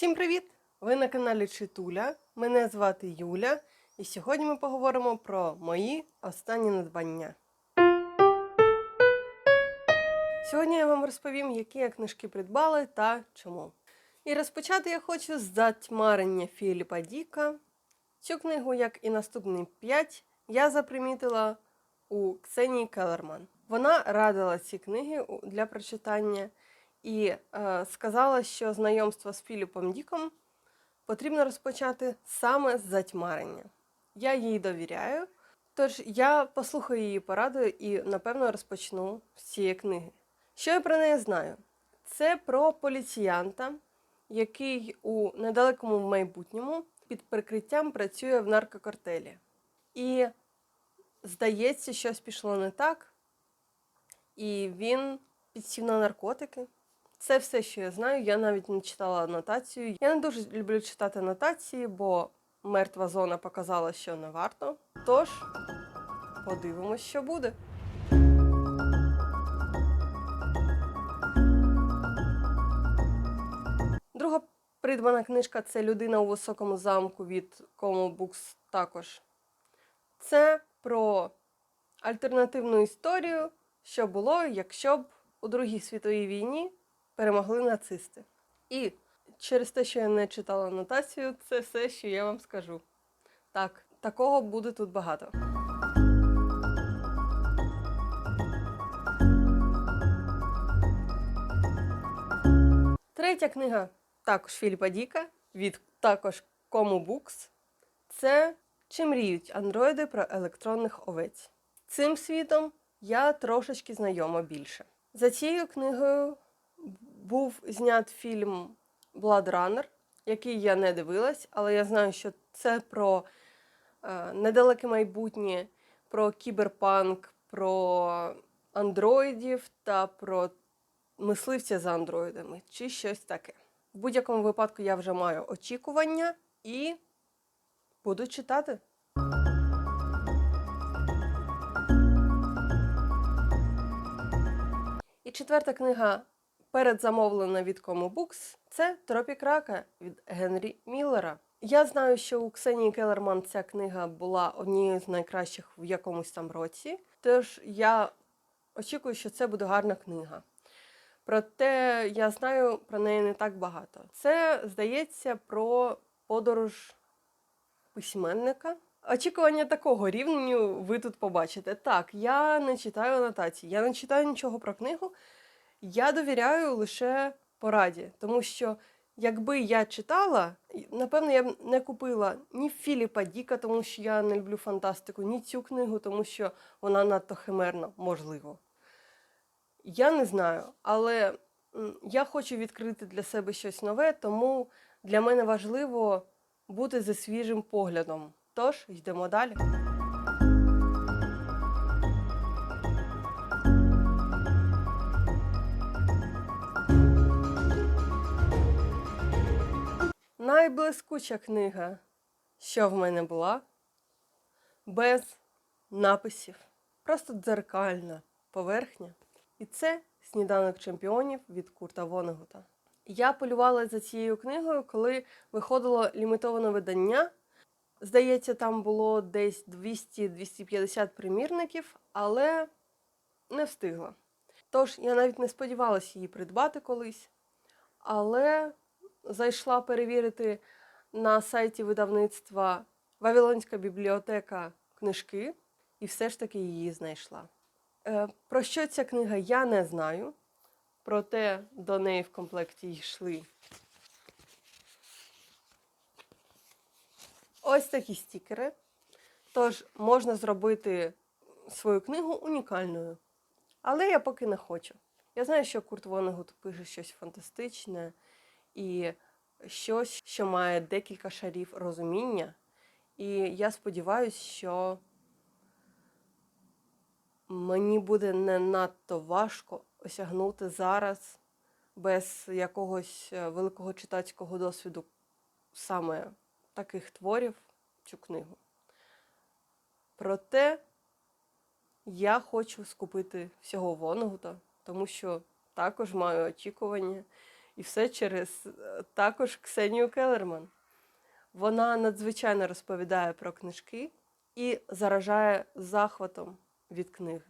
Всім привіт! Ви на каналі Читуля. Мене звати Юля, і сьогодні ми поговоримо про мої останні надбання. Сьогодні я вам розповім, які я книжки придбала та чому. І розпочати я хочу з затьмарення Філіпа Діка. Цю книгу, як і наступні п'ять, я запримітила у Ксенії Келерман. Вона радила ці книги для прочитання і е, сказала, що знайомство з Філіпом Діком потрібно розпочати саме з затьмарення. Я їй довіряю, тож я послухаю її пораду і, напевно, розпочну з цієї книги. Що я про неї знаю? Це про поліціянта, який у недалекому майбутньому під прикриттям працює в наркокартелі. І здається, щось пішло не так, і він підсів на наркотики. Це все, що я знаю. Я навіть не читала анотацію. Я не дуже люблю читати анотації, бо мертва зона показала, що не варто. Тож, подивимось, що буде. Друга придбана книжка це Людина у високому замку від Como Books також. Це про альтернативну історію, що було, якщо б у Другій світовій війні перемогли нацисти. І через те, що я не читала анотацію, це все, що я вам скажу. Так, такого буде тут багато. Третя книга також Філіпа Діка від також Como Books. Це Чи мріють андроїди про електронних овець. Цим світом я трошечки знайома більше. За цією книгою був знят фільм Blood Runner, який я не дивилась, але я знаю, що це про е, недалеке майбутнє, про кіберпанк, про андроїдів та про мисливця за андроїдами чи щось таке. В будь-якому випадку я вже маю очікування і буду читати. І четверта книга передзамовлена від Books – це Тропік Рака від Генрі Міллера. Я знаю, що у Ксенії Келерман ця книга була однією з найкращих в якомусь там році. Тож я очікую, що це буде гарна книга. Проте я знаю про неї не так багато. Це здається про подорож письменника. Очікування такого рівню ви тут побачите. Так, я не читаю анотації, я не читаю нічого про книгу. Я довіряю лише пораді, тому що якби я читала, напевно, я б не купила ні Філіпа Діка, тому що я не люблю фантастику, ні цю книгу, тому що вона надто химерна, можливо. Я не знаю, але я хочу відкрити для себе щось нове, тому для мене важливо бути за свіжим поглядом. Тож йдемо далі. Найблискуча книга, що в мене була, без написів, просто дзеркальна поверхня. І це сніданок чемпіонів від Курта Вонегута. Я полювала за цією книгою, коли виходило лімітоване видання. Здається, там було десь 200-250 примірників, але не встигла. Тож я навіть не сподівалася її придбати колись, але зайшла перевірити на сайті видавництва Вавилонська бібліотека книжки і все ж таки її знайшла. Е, Про що ця книга я не знаю, проте до неї в комплекті йшли ось такі стікери. Тож можна зробити свою книгу унікальною. Але я поки не хочу. Я знаю, що Курт Вонегут пише щось фантастичне і щось, що має декілька шарів розуміння. І я сподіваюся, що мені буде не надто важко осягнути зараз без якогось е, великого читацького досвіду саме таких творів цю книгу. Проте я хочу скупити всього Вонегута, тому що також маю очікування. І все через е, також Ксенію Келерман. Вона надзвичайно розповідає про книжки і заражає захватом від книг.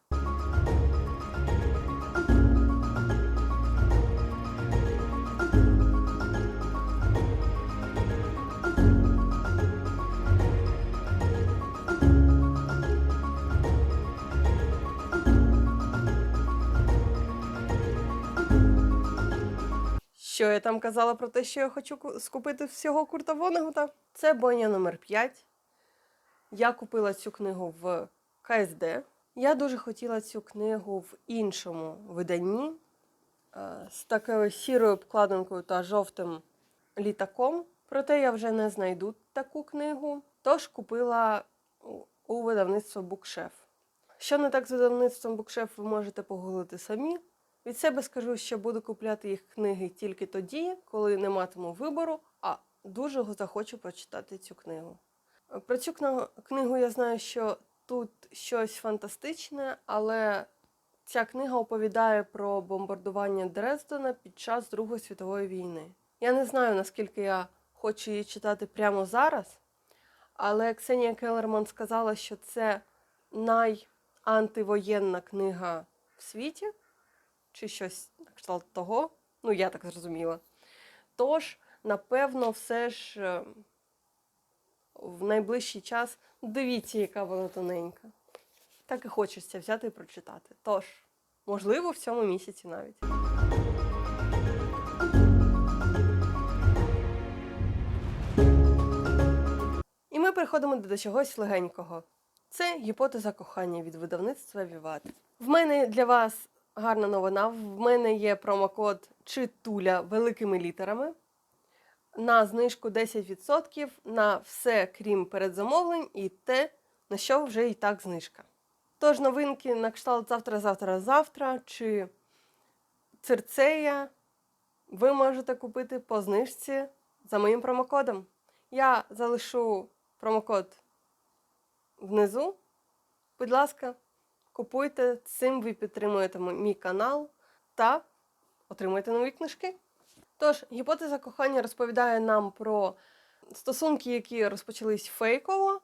Що я там казала про те, що я хочу ку- скупити всього Курта Вонегута? Це бойня номер 5. Я купила цю книгу в КСД. Я дуже хотіла цю книгу в іншому виданні е, з такою сірою обкладинкою та жовтим літаком. Проте я вже не знайду таку книгу, тож купила у видавництво Букшеф. Що не так з видавництвом Букшеф, ви можете погуглити самі. Від себе скажу, що буду купляти їх книги тільки тоді, коли не матиму вибору, а дуже захочу прочитати цю книгу. Про цю книгу я знаю, що тут щось фантастичне, але ця книга оповідає про бомбардування Дрездена під час Другої світової війни. Я не знаю, наскільки я хочу її читати прямо зараз, але Ксенія Келерман сказала, що це найантивоєнна книга в світі чи щось на кшталт того. Ну, я так зрозуміла. Тож, напевно, все ж е, в найближчий час дивіться, яка вона тоненька. Так і хочеться взяти і прочитати. Тож, можливо, в цьому місяці навіть. І ми переходимо до чогось легенького. Це гіпотеза кохання від видавництва Віват. В мене для вас гарна новина. В мене є промокод ЧИТУЛЯ великими літерами на знижку 10% на все, крім передзамовлень, і те, на що вже і так знижка. Тож новинки на кшталт завтра, завтра, завтра чи цирцея ви можете купити по знижці за моїм промокодом. Я залишу промокод внизу. Будь ласка, купуйте, цим ви підтримуєте мій канал та отримуєте нові книжки. Тож, гіпотеза кохання розповідає нам про стосунки, які розпочались фейково.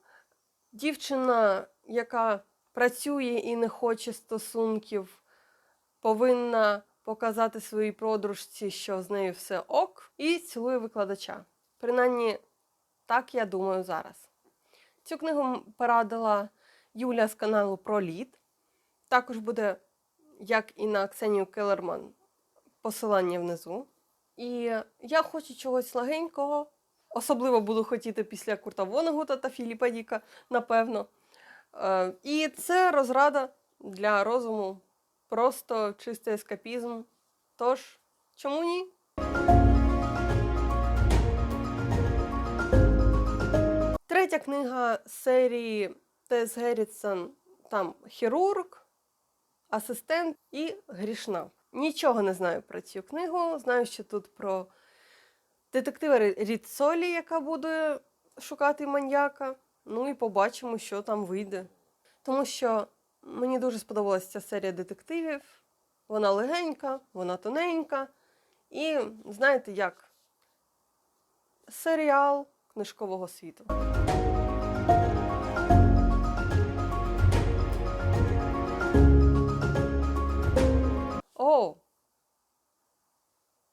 Дівчина, яка працює і не хоче стосунків, повинна показати своїй подружці, що з нею все ок, і цілує викладача. Принаймні, так я думаю зараз. Цю книгу порадила Юля з каналу Проліт. Також буде, як і на Ксенію Келерман, посилання внизу. І я хочу чогось легенького. Особливо буду хотіти після Курта Вонегута та Філіпа Діка, напевно. Е, І це розрада для розуму. Просто чистий ескапізм. Тож, чому ні? Третя книга серії Тес Геррітсон, там хірург, асистент і грішна. Нічого не знаю про цю книгу. Знаю, що тут про детектива Рі- Ріцолі, яка буде шукати маньяка. Ну і побачимо, що там вийде. Тому що мені дуже сподобалася ця серія детективів. Вона легенька, вона тоненька. І знаєте як? Серіал книжкового світу. О!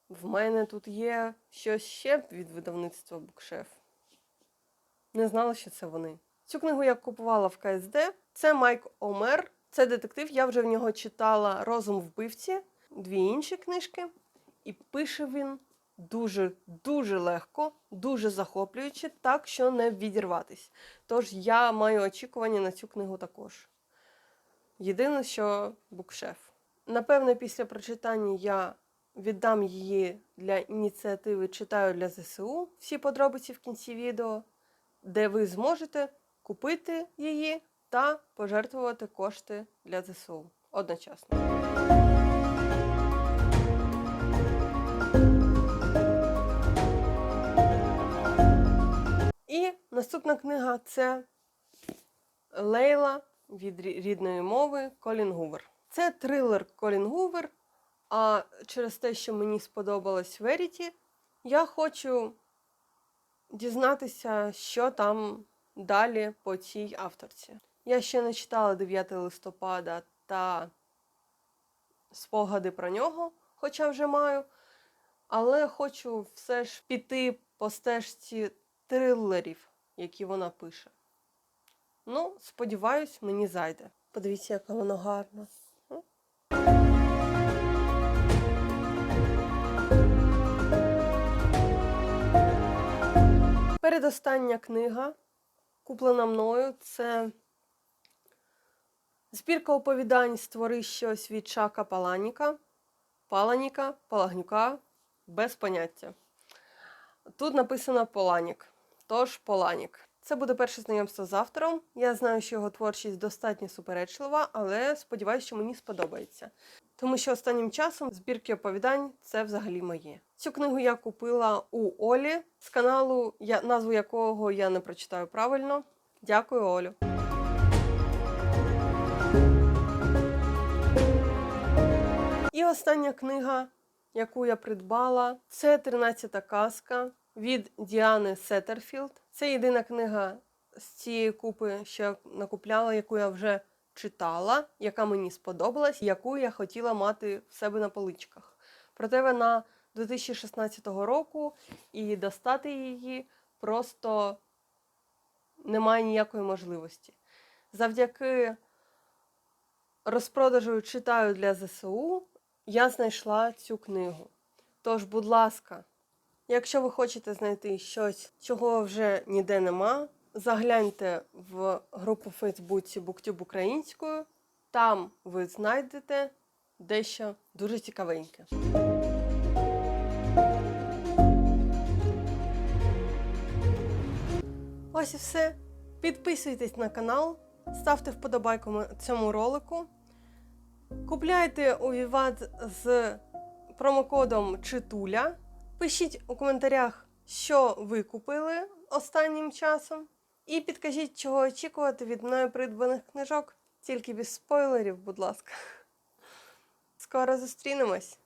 В мене тут є щось ще від видавництва Букшеф. Не знала, що це вони. Цю книгу я купувала в КСД. Це Майк Омер. Це детектив. Я вже в нього читала Розум вбивці, дві інші книжки. І пише він дуже дуже легко, дуже захоплююче, так що не відірватись. Тож я маю очікування на цю книгу також. Єдине, що букшеф. Напевне, після прочитання я віддам її для ініціативи Читаю для ЗСУ. Всі подробиці в кінці відео, де ви зможете купити її та пожертвувати кошти для ЗСУ одночасно. І наступна книга це Лейла від рідної мови Колін Гувер. Це трилер Колін Гувер, а через те, що мені сподобалось Verity, я хочу дізнатися, що там далі по цій авторці. Я ще не читала 9 листопада та спогади про нього, хоча вже маю. Але хочу все ж піти по стежці трилерів, які вона пише. Ну, сподіваюсь, мені зайде. Подивіться, яка вона гарна. Передостання книга, куплена мною, це збірка оповідань Створи щось від Чака Паланіка, Паланіка, Палагнюка, без поняття. Тут написано Поланік, тож Поланік. Це буде перше знайомство з автором. Я знаю, що його творчість достатньо суперечлива, але сподіваюся, що мені сподобається. Тому що останнім часом збірки оповідань це взагалі моє. Цю книгу я купила у Олі з каналу, назву якого я не прочитаю правильно. Дякую, Олю. І остання книга, яку я придбала, це 13-та казка від Діани Сеттерфілд. Це єдина книга з цієї купи, що я накупляла, яку я вже читала, яка мені сподобалась, яку я хотіла мати в себе на поличках. Проте вона 2016 року і достати її просто немає ніякої можливості. Завдяки розпродажу читаю для ЗСУ я знайшла цю книгу. Тож, будь ласка, якщо ви хочете знайти щось, чого вже ніде нема, загляньте в групу в Фейсбуці BookTube українською. Там ви знайдете дещо дуже цікавеньке. Ось і все. Підписуйтесь на канал, ставте вподобайку цьому ролику. Купляйте у Vivat з промокодом Читуля. Пишіть у коментарях, що ви купили останнім часом. І підкажіть, чого очікувати від мною придбаних книжок. Тільки без спойлерів, будь ласка. Скоро зустрінемось!